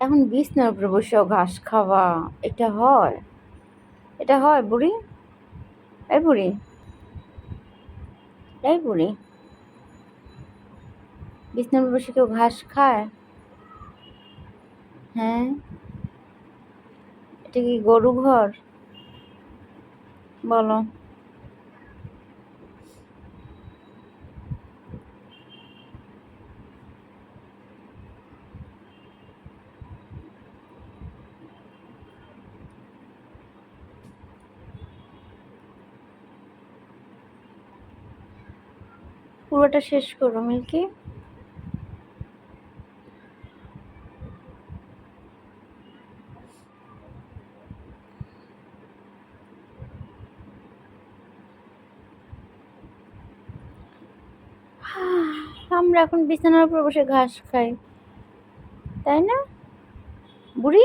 এখন বিছনার উপরে বসেও ঘাস খাওয়া, এটা হয়? এটা হয় বুড়ি? এই বুড়ি? এই বুড়ি? বিছনার বসে কেউ ঘাস খায়? হ্যাঁ? এটা কি গরু ঘর? বলো। পুরোটা শেষ করো মিল্কি। আমরা এখন বিছানার উপর বসে ঘাস খাই। তাই না? বুড়ি?